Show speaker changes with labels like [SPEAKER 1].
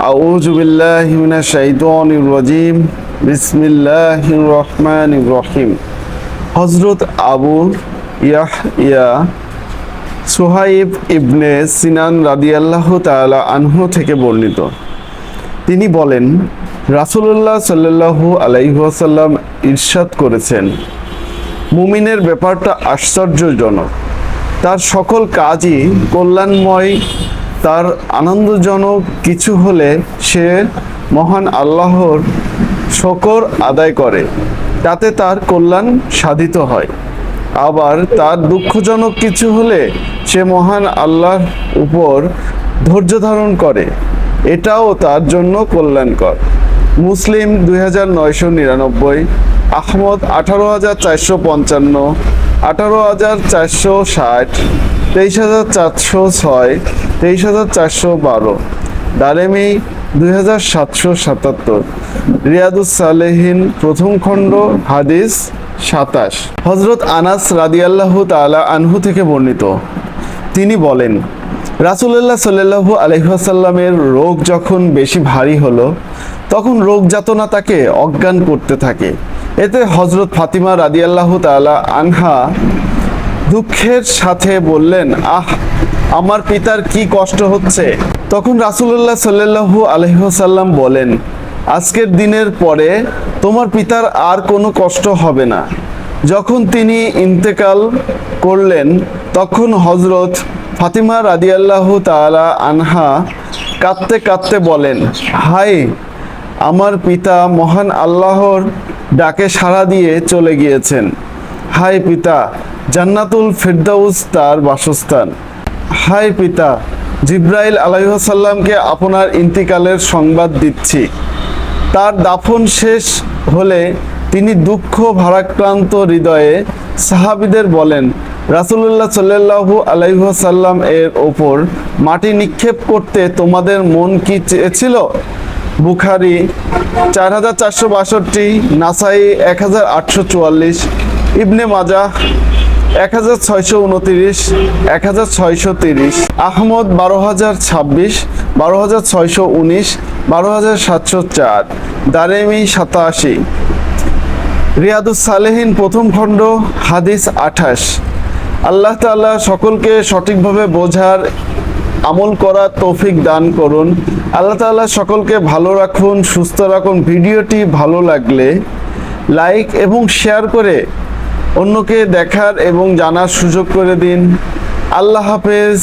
[SPEAKER 1] أعوذ بالله من الشيطان الرجيم بسم الله الرحمن الرحيم হজরত আবু ইয়াহইয়া সুহাইব ইবনে সিনান রাদিয়াল্লাহু তাআলা আনহু থেকে বর্ণিত তিনি বলেন রাসূলুল্লাহ সাল্লাল্লাহু আলাইহি ওয়াসাল্লাম ইরশাদ করেছেন মুমিনের ব্যাপারটা আশ্চর্যজনক তার সকল কাজই কল্যাণময় তার আনন্দজনক কিছু হলে সে মহান আল্লাহর শকর আদায় করে, তাতে তার কল্যাণ সাধিত হয়। আবার তার দুঃখজনক কিছু হলে সে মহান আল্লাহর উপর ধৈর্য ধারণ করে, এটাও তার জন্য কল্যাণকর। মুসলিম দুই হাজার নয়শো নিরানব্বই, আহমদ আঠারো হাজার চারশো পঞ্চান্ন, আঠারো হাজার চারশো ষাট তেইশ হাজার চারশো ছয়, তেইশ হাজার চারশো বারো দারেমি দুই হাজার সাতশো সাতাত্তর রিয়াদুস সালেহিন প্রথম খণ্ড, হাদিস সাতাশ। হজরত আনাস রাদিয়াল্লাহু তাআলা আনহু থেকে বর্ণিত। তিনি বলেন রাসুল্লাহ সাল্লাহু আলহাসাল্লামের রোগ যখন বেশি ভারী হলো, তখন রোগ যাতনা তাকে অজ্ঞান করতে থাকে। এতে হজরত ফাতিমা রাদিয়াল্লাহু তাআলা আনহা দুঃখের সাথে বললেন, আহ, আমার পিতার কি কষ্ট হচ্ছে? তখন রাসুল্লাহ সাল্লাহু আলহিহাসাল্লাম বলেন, আজকের দিনের পরে তোমার পিতার আর কোনো কষ্ট হবে না। যখন তিনি ইন্তেকাল করলেন, তখন হজরত ফাতিমা রাদিয়াল্লাহু তালা আনহা কাঁদতে কাঁদতে বলেন হাই আমার পিতা মহান আল্লাহর ডাকে সাড়া দিয়ে চলে গিয়েছেন। হাই পিতা জান্নাতুল ফিরদাউস তার বাসস্থান। হাই পিতা, জিব্রাইল আলাইসাল্লামকে আপনার ইন্তিকালের সংবাদ দিচ্ছি। তার দাফন শেষ হলে তিনি দুঃখ ভারাক্রান্ত হৃদয়ে সাহাবিদের বলেন, রাসুলুল্লাহ সাল্লাহু আলাইসাল্লাম এর ওপর মাটি নিক্ষেপ করতে তোমাদের মন কি চেয়েছিল? বুখারি চার হাজার চারশো বাষট্টি, নাসাই এক হাজার আটশো চুয়াল্লিশ, ইবনে মাজাহ এক হাজার ছয়শো উনতিরিশ, এক হাজার ছয়শো তিরিশ, আহমদ বারো হাজার ছাব্বিশ, বারো হাজার ছয়শো উনিশ, বারো হাজার সাতশো চার, দারেমি সাতাশি। রিয়াদুস সালেহিন প্রথম খণ্ড, হাদিস আঠাশ। আল্লাহ তাআলা সকলকে সঠিকভাবে বোঝার আমল করার তৌফিক দান করুন। আল্লাহ তাআলা সকলকে ভালো রাখুন, সুস্থ রাখুন। ভিডিওটি ভালো লাগলে লাইক এবং শেয়ার করে অন্যকে দেখার এবং জানার সুযোগ করে দিন। আল্লাহ হাফেজ।